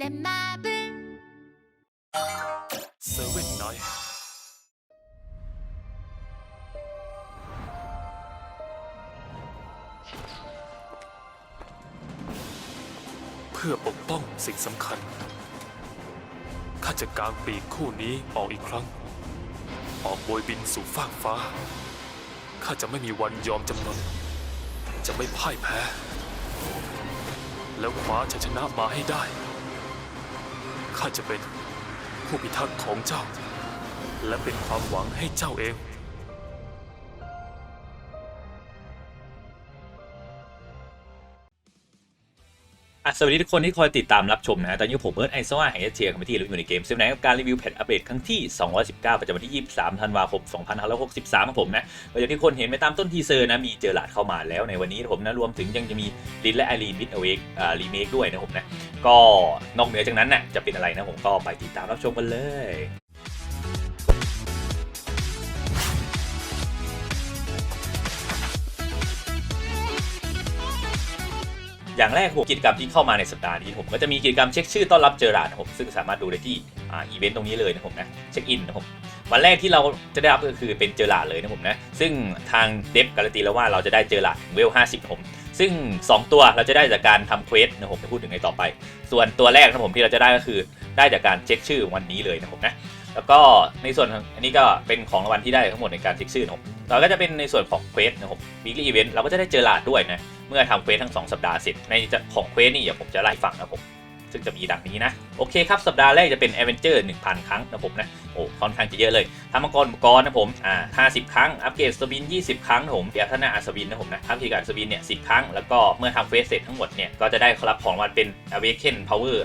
내 맘을 เซเว่นไนท์เพื่อปกป้องสิ่งสำคัญ ข้าจะกางปีกคู่นี้ออกอีกครั้ง ออกโบยบินสู่ฟากฟ้า ข้าจะไม่มีวันยอมจำนน จะไม่พ่ายแพ้ แล้วคว้าชัยชนะมาให้ได้ ข้าจะเป็นผู้พิทักษ์ของเจ้า และเป็นความหวังให้เจ้าเอง สวัสดีทุกคนที่คอยติดตามรับชมนะ ตอนนี้ผมเอิร์ธไอซ์ว่าแห่งเอเชียคอมมิตี้เราอยู่ในเกมเซฟไนกับการรีวิวแพทอัปเดตครั้งที่ 219 ประจำวันที่ 23 ธันวาคม 2563ของผมนะก็อย่างที่คนเห็นไปตามต้นทีเซอร์นะ มีเจอหลาดเข้ามาแล้วในวันนี้ผมนะ รวมถึงยังจะมีลินและไอรีนมิดเอาเวกอ่ารีเมคด้วยนะผมนะ ก็นอกเหนือจากนั้นน่ะจะเป็นอะไรนะผมก็ไปติดตามรับชมกันเลย อย่างแรกผมกิจกรรมที่เข้ามาในสัปดาห์นี้ผมก็จะมีกิจกรรมเช็คชื่อต้อนรับเจอราร์ดนะครับผมซึ่งสามารถดูได้ที่อ,อีเวนต์ตรงนี้เลยนะผมนะเช็คอินนะผมวันแรกที่เราจะได้รับก็คือเป็นเจอราดเลยนะผมนะซึ่งทางเดฟการันตีแล้วว่าเราจะได้เจอราร์ดถึงเวล 50ผมซึ่ง 2 ตัวเราจะได้จากการทำเควสนะผมจะพูดถึงในต่อไป ส่วนตัวแรกนะผมที่เราจะได้ก็คือได้จากการเช็คชื่อวันนี้เลยนะผมนะ แล้วก็ในส่วนของอันนี้ก็เป็นของรางวัลที่ได้ทั้งหมดในการเช็คชื่อนะผมเราก็จะเป็นในส่วนของเควสนะครับ weekly event เราก็จะได้เจอราดด้วยนะเมื่อทำเควสทั้ง 2 สัปดาห์เสร็จในของเควสนี่เดี๋ยวผมจะไล่ฟังนะผมซึ่งจะมีดังนี้นะ โอเคครับ สัปดาห์แรกจะเป็น a อเวนเจอร์1,000 ครั้งนะผมนะ โอ้ค่อนข้างจะเยอะเลยทำมังกรอุปกรณ์นะผม อ่า 50 ครั้ง อัปเกรดสวิน 20 ครั้งนะผมเดี๋ยวท่านาอัศวินนะผมนะทำทีการสวินเนี่ย 10 ครั้ง แล้วก็เมื่อทำเควสเสร็จทั้งหมดเนี่ย ก็จะได้รับของรางวัลเป็น Awaken Power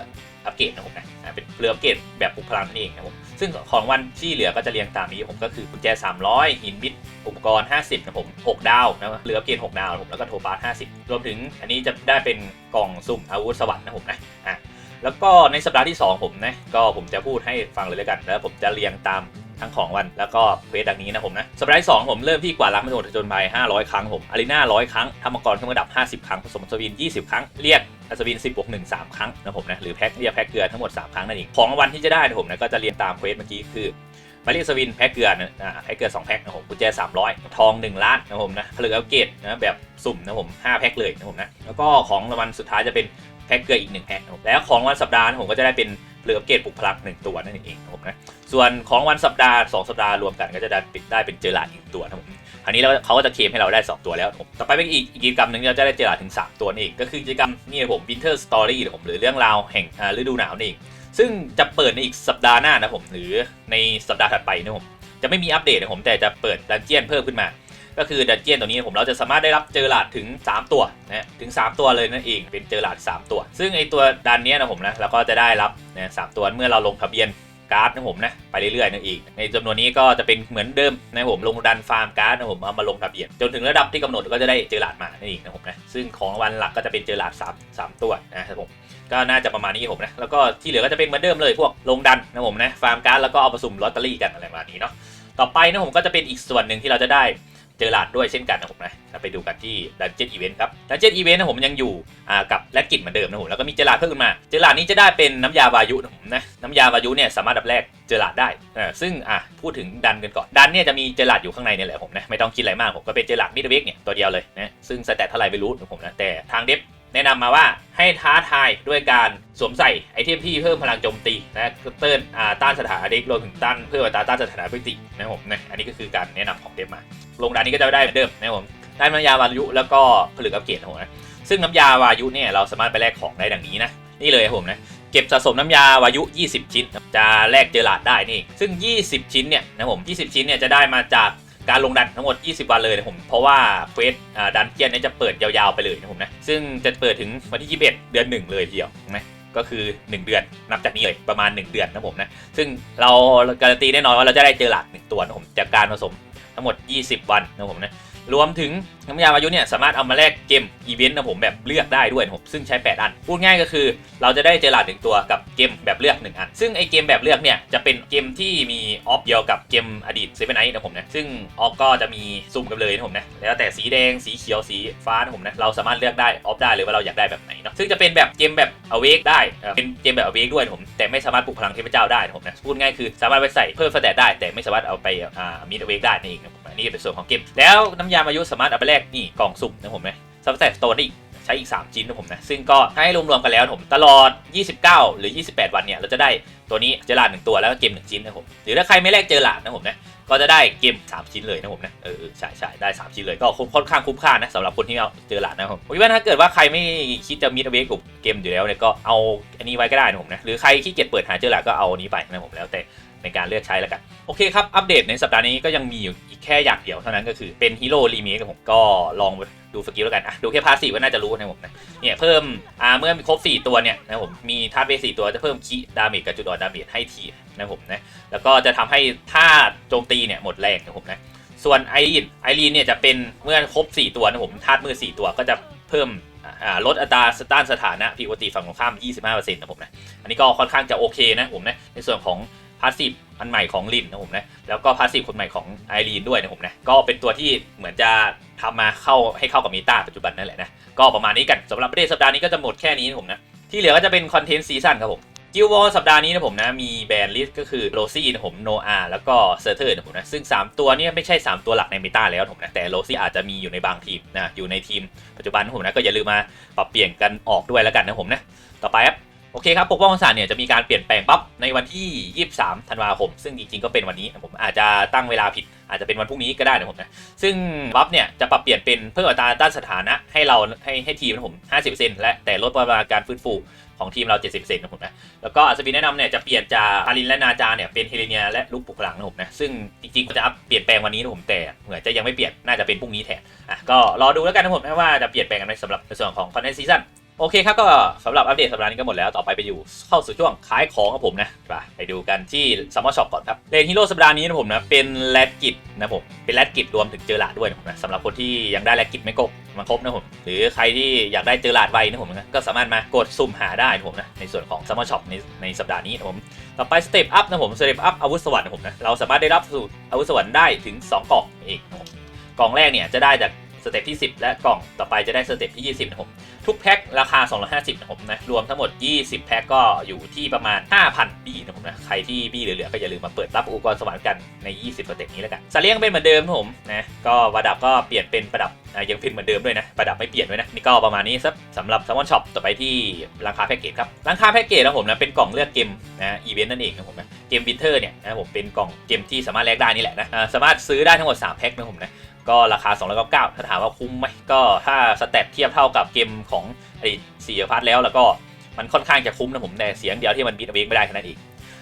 อัปเกรดนะผมนะอ่าเป็นเรืออัปเกรดแบบปลุกพลังนั่นเองนะผม ซึ่งของวันที่เหลือก็จะเรียงตามนี้ผมก็คือกุญแจ 300 หินบิดอุปกรณ์ 50นะผม 6 ดาวนะเหลือเกณฑ์6ดาวผมแล้วก็โทบาร์50 รวมถึงอันนี้จะได้เป็นกล่องสุ่มอาวุธสวรรค์นะผมนะอะแล้วก็ในสัปดาห์ที่ 2 ผมนะก็ผมจะพูดให้ฟังเลยแล้วกัน แล้วผมจะเรียงตาม ทั้งของวันแล้วก็เควสดังนี้นะผมนะสัปดาห์ที่2ผมเริ่มที่กวาดล้างไม่หดจนไป500 ครั้งผมอารีนา100 ครั้งทำมังกรเครื่องประดับ 50 ครั้งผสมสวิน 20 ครั้งเรียกอัศวิน 10บวก1 3 ครั้งนะผมนะหรือแพ็คเรียกแพ็คเกลือทั้งหมด 3 ครั้งนั่นเองของรางวัลที่จะได้นะผมนะก็จะเรียงตามเควสเมื่อกี้คือมาเรียกสวินแพ็คเกลือนะแพ็คเกลือ2แพ็คนะผมกุญแจ 300 ทอง 1 ล้านนะผมนะผลึกอัปเกรดนะแบบสุ่มนะผม5แพ็คเลยนะผมนะแล้วก็ของรางวัลสุดท้ายจะเป็นแพ็คเกลืออีก1แพ็คนะผมแล้วของวัลสัปดาห์นะผมก็จะได้เป็น ผลึกอัปเกรดปุกพลัง1ตัวนั่นเองนะผมนะส่วนของวัลสัปดาห์ 2 สัปดาห์รวมกันก็จะได้ได้เป็นเจอหลาดอีกตัวนะผมคราวนี้เราเขาก็จะเคลมให้เราได้ 2 ตัวแล้วนะผมต่อไปเป็นอีกกิจกรรมหนึ่งเราจะได้เจอหลาดถึง 3 ตัวนั่เองก็คือกิจกรรมนี่นะผม Winter Story นะผมหรือเรื่องราวแห่งฤดูหนาวนั่เองซึ่งจะเปิดในอีกสัปดาห์หน้านะผมหรือในสัปดาห์ถัดไปนะผมจะไม่มีอัปเดตนะผมแต่จะเปิดดันเจียนเพิ่มขึ้นมา ก็คือดันเจียนตัวนี้ผมเราจะสามารถได้รับเจอหลาดถึง 3 ตัวนะถึง 3 ตัวเลยนั่นเองเป็นเจอหลาด 3 ตัว ซึ่งไอตัวดันเนี้ยนะผมนะเราก็จะได้รับนะสามตัวเมื่อเราลงทะเบียนการ์ดนะผมนะไปเรื่อยๆนั่นเองในจำนวนนี้ก็จะเป็นเหมือนเดิมนะผมลงดันฟาร์มการ์ดนะผมเอามาลงทะเบียน จนถึงระดับที่กำหนดก็จะได้เจอหลาดมานั่นเองนะผมนะซึ่งของวัลหลักก็จะเป็นเจอหลาดสามสามตัวนะครับผมก็น่าจะประมาณนี้ผมนะแล้วก็ที่เหลือก็จะเป็นเหมือนเดิมเลยพวกลงดันนะผมนะฟาร์มการ์ดแล้วก็เอาผสมลอตเตอรี่กันอะไรประมาณนี้เนาะต่อไปนะผมก็จะเป็นอีกส่วนหนึ่งที่เราจะได้ เจอหลาดด้วยเช่นกันนะผมนะเราไปดูกันที่ดันเจี้ยนอีเวนต์ครับดันเจี้ยนอีเวนต์นะผมยังอยู่กับแลกกิจเหมือนเดิมนะผมแล้วก็มีเจอหลาดเพิ่มขึ้นมา เจอหลาดนี้จะได้เป็นน้ำยาวายุนะผมนะน้ำยาวายุเนี่ยสามารถดับแรกเจอหลาดได้อ่าซึ่งอะพูดถึงดันกันก่อนดันเนี่ยจะมีเจอหลาดอยู่ข้างในเนี่ยแหละผมนะไม่ต้องคิดอะไรมากผมก็เป็นเจอหลาดมิดเวกเนี่ยตัวเดียวเลยนะซึ่งสแตทเท่าไหร่ไม่รู้นะผมนะแต่ทางเดฟแนะนำมาว่าให้ท้าทายด้วยการสวมใส่ไอเทมที่เพิ่มพลังโจมตีนะเติ้นต้านสถานะเด็กรวมถึงต้านเพื่ออัตาต้านสถานะพิตินะผมนะอันนี้ก็คือการแนะนำของเดฟมา ลงดานนี้ก็จะได้เหมือนเดิมนะครับผมได้น้ำยาวายุแล้วก็ผลึกอัปเกรดนะผมนะซึ่งน้ำยาวายุเนี่ยเราสามารถไปแลกของได้ดังนี้นะนี่เลยครับผมนะเก็บสะสมน้ำยาวายุ 20 ชิ้น จะแลกเจอหลาดได้นี่ซึ่ง 20 ชิ้นเนี่ยนะผม 20 ชิ้นเนี่ยจะได้มาจากการลงดันทั้งหมด 20 วันเลยนะผม เพราะว่าเควสดันเจียนนี่จะเปิดยาวๆไปเลยนะผมนะ ซึ่งจะเปิดถึงวันที่ 21 เดือน 1 เลยทีเดียวนะก็คือ 1 เดือนนับจากนี้เลยประมาณ 1 เดือนนะผมนะ ซึ่งเราการันตีแน่นอนว่าเราจะได้เจอหลักหนึ่งตัวนะผมจากการผสม ทั้งหมด 20 วันนะผมนะ รวมถึงน้ำยาอายุเนี่ยสามารถเอามาแลกเกมอีเวนต์นะผมแบบเลือกได้ด้วยผมซึ่งใช้ 8 อัน พูดง่ายก็คือ เราจะได้เจลาดหนึ่งตัวกับเกมแบบเลือก 1 อัน ซึ่งไอเกมแบบเลือกเนี่ยจะเป็นเกมที่มีออฟเดียวกับเกมอดีตเซเว่นไนท์นะผมนะซึ่งออฟก็จะมีซุ่มกันเลยนะผมนะแล้วแต่สีแดงสีเขียวสีฟ้านะผมนะเราสามารถเลือกได้ออฟได้เลยว่าเราอยากได้แบบไหนเนาะซึ่งจะเป็นแบบเกมแบบอเวกได้เป็นเกมแบบอเวกด้วยนะผมแต่ไม่สามารถปลุกพลังเทพเจ้าได้นะผมนะพูดง่ายคือสามารถไปใส่เพิ่มสเตตได้ แต่ไม่สามารถเอาไปอ่ามีดอเวกได้นั่นเองนะ นี่เป็นส่วนของเกม แล้วน้ำยาอายุสามารถเอาไปแลกนี่กล่องสุ่มนะผมนะซับสเตตโตนได้อีกใช้อีก 3 ชิ้นนะผมนะ ซึ่งก็ให้รวมๆกันแล้วผมตลอด 29 หรือ 28 วันเนี่ย เราจะได้ ตัวนี้เจอหลาดหนึ่งตัวแล้วก็เกม1ชิ้นนะผมหรือถ้าใครไม่แลกเจอหลาดนะผมนะก็จะได้เกม 3 ชิ้นเลยนะผมนะเออเออใช่ใช่ได้ 3 ชิ้นเลยก็ค่อนข้างคุ้มค่านะสำหรับคนที่เอาเจอหลาดนะครับผมผมคิดว่าถ้าเกิดว่าใครไม่คิดจะมิดเวกกับเกมอยู่แล้วเนี่ยก็เอาอันนี้ไว้ก็ได้นะผมนะหรือใครขี้เกียจเปิดหาเจอหลาดก็เอาอันนี้ไปนะผมแล้วแต่ในการเลือกใช้แล้วกัน โอเคครับ อัปเดตในสัปดาห์นี้ก็ยังมีอยู่อีกแค่อย่างเดียวเท่านั้นก็คือเป็นฮีโร่รีเมคผมก็ลองดูสกิลแล้วกันอะดูแค่พาสีก็น่าจะรู้นะผมนะเนี่ยเพิ่มอ่าเมื่อมีครบ 4 ตัวเนี่ยนะผมมีธาตุเวท4ตัวจะเพิ่มคีดาเมจกับจุดอ่อนดาเมจให้ทีนะผมนะแล้วก็จะทำให้ท่าโจมตีเนี่ยหมดแรงนะผมนะส่วนไอรีนไอรีนเนี่ยจะเป็นเมื่อครบ 4 ตัวนะผมธาตุมือ 4 ตัวก็จะเพิ่มลดอัตราสต้านสถานะพิวตีฝั่งตรงข้าม 25%นะผมนะอันนี้ก็ค่อนข้างจะโอเคนะผมนะในส่วนของพาสซีฟอันใหม่ของลินนะผมนะแล้วก็พาสซีฟคนใหม่ของไอรีนด้วยนะผมนะก็เป็นตัวที่เหมือนจะทำมาเข้าให้เข้ากับมีตาปัจจุบันนั่นแหละนะก็ประมาณนี้กันสำหรับประเด็นสัปดาห์นี้ก็จะหมดแค่นี้นะผมนะที่เหลือก็จะเป็นคอนเทนต์ซีซั่นครับผม กิลวอลสัปดาห์นี้นะผมนะ มีแบรนด์ลิสต์ก็คือโรซี่นะผมโนอาแล้วก็เซอร์เทอร์นะผมนะ ซึ่ง 3 ตัวนี้ไม่ใช่ 3 ตัวหลักในเมตาแล้วนะผมนะ แต่โรซี่อาจจะมีอยู่ในบางทีมนะ อยู่ในทีมปัจจุบันนะผมนะ ก็อย่าลืมมาปรับเปลี่ยนกันออกด้วยแล้วกันนะผมนะ ต่อไปครับ โอเคครับปกป้องศาสตร์เนี่ยจะมีการเปลี่ยนแปลงปั๊บในวันที่ 23 ธันวาคม ซึ่งจริงๆก็เป็นวันนี้นะผมอาจจะตั้งเวลาผิด อาจจะเป็นวันพรุ่งนี้ก็ได้นะผมนะ ซึ่งบัฟเนี่ยจะปรับเปลี่ยนเป็นเพิ่มอัตราต้านสถานะให้เราให้ให้ทีมนะผม 50%และแต่ลดปริมาณการฟื้นฟูของทีมเรา 70%นะผมนะ แล้วก็อัศวินแนะนำเนี่ยจะเปลี่ยนจากอารินและนาจาเนี่ยเป็นเฮเลเนียและลูกปลุกพลังนะผมนะ ซึ่งจริงๆก็จะอัปเปลี่ยนแปลงวันนี้นะผมแต่เหมือนจะยังไม่เปลี่ยนน่าจะเป็นพรุ่งนี้แทนอะก็รอดูแล้วกันนะผมนะว่าจะเปลี่ยนแปลงกันไหมสำหรับในส่วนของคอนเทนต์ซีซั่น โอเคครับก็สำหรับอัปเดตสัปดาห์นี้ก็หมดแล้วต่อไปไปอยู่เข้าสู่ช่วงขายของครับผมนะไปไปดูกันที่ซัมเมอร์ช็อปก่อนครับเลนฮีโร่สัปดาห์นี้นะผมนะเป็นแรดกิจนะผมเป็นแรดกิจรวมถึงเจอหลาดด้วยนะผมนะสำหรับคนที่ยังได้แรดกิจไม่ครบมาครบนะผมหรือใครที่อยากได้เจอหลาดไวนะผมนะก็สามารถมากดสุ่มหาได้นะผมนะในส่วนของซัมเมอร์ช็อปในในสัปดาห์นี้นะผมต่อไปสเต็ปอัพนะผมสเต็ปอัพอาวุธสวรรค์นะผมนะเราสามารถได้รับสูตรอาวุธสวรรค์ได้ถึง2กล่องเองนะผมกล่องแรกเนี่ยจะได้จาก สเต็ปที่ 10 และกล่องต่อไปจะได้สเต็ปที่ 20 นะผมทุกแพ็คราคา 250 นะผมนะ รวมทั้งหมด 20 แพ็คก็อยู่ที่ประมาณ 5,000 บี้นะผมนะ ใครที่บี้เหลือๆ ก็อย่าลืมมาเปิดรับอุปกรณ์สวรรค์กันใน 20 สเต็ปนี้แล้วกันสเลียงเป็นเหมือนเดิมนะผมนะ ก็ประดับก็เปลี่ยนเป็นประดับยังเป็นเหมือนเดิมด้วยนะ ประดับไม่เปลี่ยนด้วยนะ นี่ก็ประมาณนี้ครับสำหรับซ m มอนช็อปต่อไปที่ราคาแพ็กเกจครับราคาแพ็กเกจนะผมนะเป็นกล่องเลือกเกมนะอีเวนต์นั่นเองนะผมนะเกมวินเทอร์เนี่ยนะผมเป็นกล่องเกมที่สามารถแลกได้นี่แหละนะสามารถซื้อได้ทั้งหมด 3 แพ็คนะผมนะ ก็ราคา 299ถ้าถามว่าคุ้มไหมก็ถ้าสเตตเทียบเท่ากับเกมของไอ้สี่พาร์ทแล้วแล้วก็มันค่อนข้างจะคุ้มนะผมแต่เสียงเดียวที่มันบีทเวกไม่ได้แค่นั้นเอง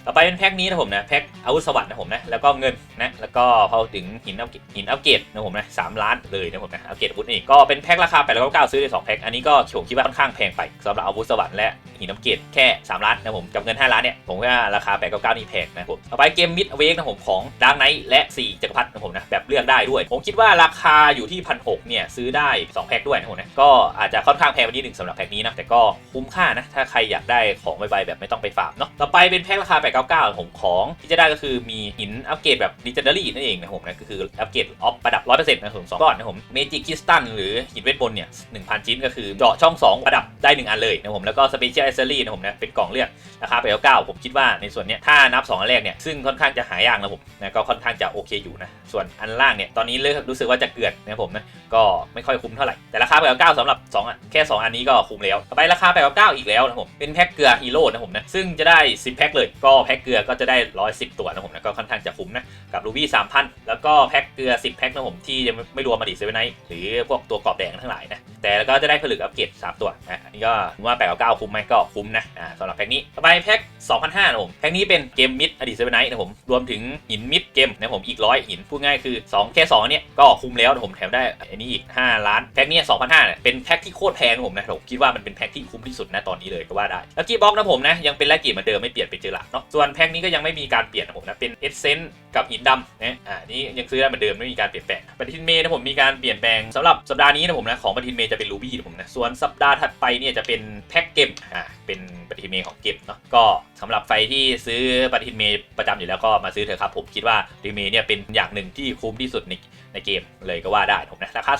ต่อไปเป็นแพ็คนี้นะผมนะแพ็คอาวุธสวรรค์นะผมนะแล้วก็เงินนะแล้วก็พอถึงหินอัพหินอัพเกรดนะผมนะสามล้านเลยนะผมนะอัพเกรดอาวุธนี่ก็เป็นแพ็คราคา899ซื้อได้สองแพ็คอันนี้ก็ผมคิดว่าค่อนข้างแพงไปสำหรับอาวุธสวรรค์และหินอัพเกรดแค่3ล้านนะผมกับเงิน5ล้านเนี่ยผมว่าราคา899นี่แพงนะผมต่อไปเกมมิดเวกนะผมของดาร์กไนท์และ4จักรพรรดินะผมนะแบบเลือกได้ด้วย ผมคิดว่าราคาอยู่ที่พันหกเนี่ยซื้อได้2แพ็คด้วยนะผมนะก็อาจจะค่อนข้างแพงไปนิดหนึ่งสำหรับแพ็คนี้นะแต่ก็คุ้มค่านะถ้าใครอยากได้ของใบๆแบบไม่ต้องไปฟาร์มเนาะต่อไปเป็นแพ็คราคา99ผมของที่จะได้ก็คือมีหินอัปเกรดแบบดิจิทัลลี่นั่นเองนะผมนะก็คืออัปเกรดออฟประดับ 100%นะผมสองก้อนนะผมเมจิกคิสตันหรือหินเวทมนต์เนี่ย1,000 ชิ้นก็คือเจาะช่อง 2 ประดับได้ 1 อันเลยนะผมแล้วก็สเปเชียลเอเซอรี่นะผมนะเป็นกล่องเลือกราคาไปเก้าผมคิดว่าในส่วนเนี้ยถ้านับ 2 อันแรกเนี่ยซึ่งค่อนข้างจะหายากนะผมนะก็ค่อนข้างจะโอเคอยู่นะส่วนอันล่างเนี่ยตอนนี้เริ่มรู้สึกว่าจะเกือนนะผมนะก็ไม่ค่อยคุ้มเท่าไหร่แต่ราคาไปเก้าสำหรับ2อะแค่ 2 อันนี้ก็คุ้มแล้วต่อไปราคาไปเก้าอีกแล้วนะผมเป็นแพ็คเกลือฮีโร่นะผมนะซึ่งจะได้ 10 แพ็คเลยก็แพ็คเกลือก็จะได้ 110 ตัวนะผมนะก็ค่อนข้างจะคุ้มนะ กับรูบี้3,000แล้วก็แพ็คเกลือ 10 แพ็คนะผมที่ยังไม่รวมมาดิเซเว่นไนท์หรือพวกตัวกรอบแดงทั้งหลายนะ แต่ก็จะได้ผลึกอัปเกรด3 ตัวอะอันนี้ก็ผมว่า899คุ้มไหมก็คุ้มนะอ่าสำหรับแพ็คนี้ต่อไปแพ็ค2,500นะผมแพ็คนี้เป็นเกมมิดอดีตเซเว่นไนท์นะผมรวมถึงหินมิดเกมนะผมอีกร้อยหินพูดง่ายคือ 2 แค่2เนี่ยก็คุ้มแล้วนะผมแถมได้อันนี้อีก5ล้านแพ็คนี้2,500เนี่ยเป็นแพ็คที่โคตรแพงนะผมนะผมคิดว่ามันเป็นแพ็คที่คุ้มที่สุดนะตอนนี้เลยก็ว่าได้แล้วกี้บ็อกนะผมนะยังเป็นแลกกีเหมือนเดิมไม่เปลี่ยนเป็นเจอหลักเนาะส่วนแพ็คนี้ก็ยังไม่มีการเปลี่ยนนะผมนะ เป็นเอเซนต์กับหินดำนะอ่านี่ยังซื้อได้เหมือนเดิมไม่มีการเปลี่ยนแปลงปฏิทินเมย์นะผมมีการเปลี่ยนแปลงสำหรับสัปดาห์นี้นะผมนะของปฏิทินเมย์จะเป็นรูบี้นะผมนะส่วนสัปดาห์ถัดไปเนี่ยจะเป็นแพ็กเกมอ่าเป็นปฏิทินเมย์ของเกมเนาะก็สำหรับใครที่ซื้อปฏิทินเมย์ประจำอยู่แล้วก็มาซื้อเถอะครับผมคิดว่าปฏิทินเมย์เนี่ยเป็นอย่างหนึ่งที่คุ้มที่สุดในในเกมเลยก็ว่าได้นะผมนะราคา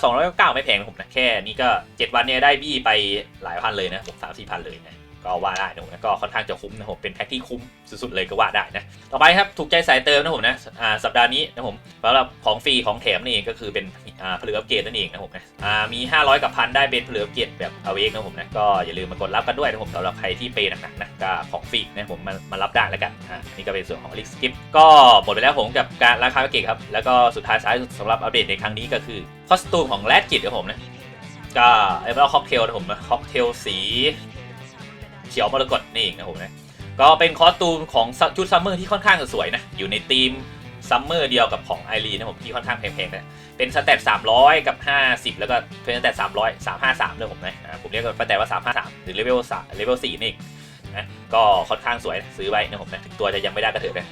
299ไม่แพงนะผมนะแค่นี้ก็ 7 วันเนี่ยได้บี้ไปหลายพันเลยนะผมสามสี่พันเลยนะ ก็ว่าได้นะผมนะก็ค่อนข้างจะคุ้มนะผมเป็นแพ็คที่คุ้มสุดๆเลยก็ว่าได้นะต่อไปครับถูกใจสายเติมนะผมนะอ่าสัปดาห์นี้นะผมสำหรับของฟรีของแถมนี่เองก็คือเป็นอ่าผลึกอัปเกรดนั่นเองนะผมนะอ่ามี 500 กับพันได้เป็นผลึกอัปเกรดแบบเอาเองนะผมนะก็อย่าลืมมากดรับกันด้วยนะผมสำหรับใครที่เปย์หนักๆนะก็ของฟรีนะผมมามารับได้แล้วกันอ่านี่ก็เป็นส่วนของลิกสกิปก็หมดไปแล้วผมกับการราคาแพ็กเกจครับแล้วก็สุดท้ายท้ายสำหรับอัปเดตในครั้งนี้ก็คือคอสตูมของแรดกิจนะผมนะก็เอเวอร์ค็อกเทลนะผมนะค็อกเทลสี เขียวมรกตนี่เองนะผมนะก็เป็นคอสตูมของชุดซัมเมอร์ที่ค่อนข้างจะสวยนะ อยู่ในธีมซัมเมอร์เดียวกับของไอรีนะผมที่ค่อนข้างแพงๆนะเป็นสเตต300 กับ 50 แล้วก็เป็นสเตต300 353เลยผมนะผมเรียกว่าแต่ว่า 353 หรือเลเวล3เลเวล4นี่เองนะก็ค่อนข้างสวยนะซื้อไว้นะผมนะถึงตัวจะยังไม่ได้ก็เถอะนะ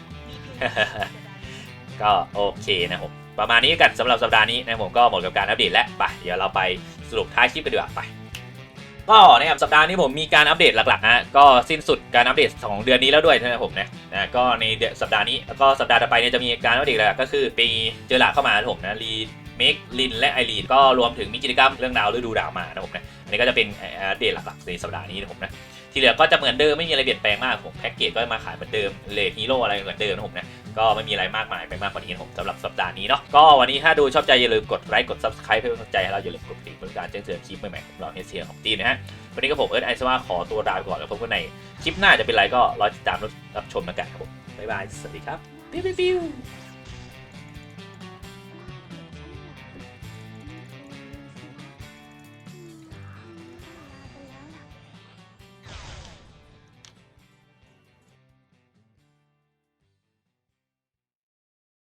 ก็โอเคนะผมประมาณนี้กันสำหรับสัปดาห์นี้นะผมก็หมดกับการอัปเดตแล้วไปเดี๋ยวเราไปสรุปท้ายคลิปกันดีกว่าไป ก็นะครับสัปดาห์นี้ผมมีการอัปเดตหลักๆนะก็สิ้นสุดการอัปเดตของเดือนนี้แล้วด้วยนะครับผมนะนะก็ในเดือนสัปดาห์นี้แล้วก็สัปดาห์ต่อไปเนี่ยจะมีการอัปเดตหลักก็คือปีเจอหลาเข้ามาครับผมนะรีเมคลินและไอรีนก็รวมถึงมีกิจกรรมเรื่องดาวฤดูดาวมานะผมนะอันนี้ก็จะเป็นอัปเดตหลักๆในสัปดาห์นี้นะผมนะที่เหลือก็จะเหมือนเดิมไม่มีอะไรเปลี่ยนแปลงมากผมแพ็กเกจก็มาขายเหมือนเดิมเลทฮีโร่อะไรเหมือนเดิมนะผมนะ ก็ไม่มีอะไรมากมายไปมากกว่านี้ผมสำหรับสัปดาห์นี้เนาะก็วันนี้ถ้าดูชอบใจอย่าลืมกดไลค์กด subscribe เพื่อเป็นกำลังใจให้เราอย่าลืมกดติดิ่งเพื่อการแจ้งเตือนคลิปใหม่ๆของเราในเซียงของตีนะฮะวันนี้ก็ผมเอิร์ธไอซ์ว่าขอตัวลาไปก่อนแล้วพบกันในคลิปหน้าจะเป็นไรก็รอติดตามรับชมแล้วกันครับผมบ๊ายบายสวัสดีครับปิ้วปิ้ว